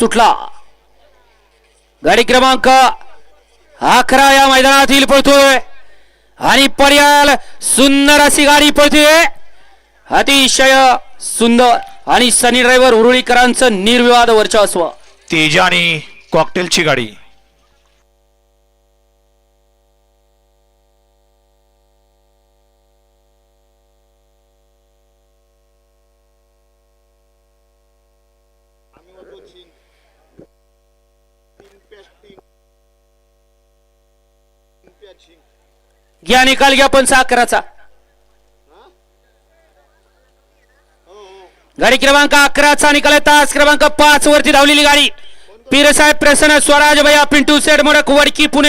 सुटला. गाडी क्रमांक अकरा या मैदानातील पळतोय. आणि पर्याल सुंदर अशी गाडी पळतोय. अतिशय सुंदर आणि सनी ड्रायव्हर उरुळीकरांचं निर्विवाद वर्चस्व. तेजा कॉकटेलची गाडी. घ्या निकाल घ्या पण अकराचा. गाडी क्रमांक अकराचा निकाल आहे तास क्रमांक पाच वरती धावलेली गाडी. पीरसाहेब प्रसन्न स्वराज भैया पिंटू सेठ मोडक वडकी पुणे.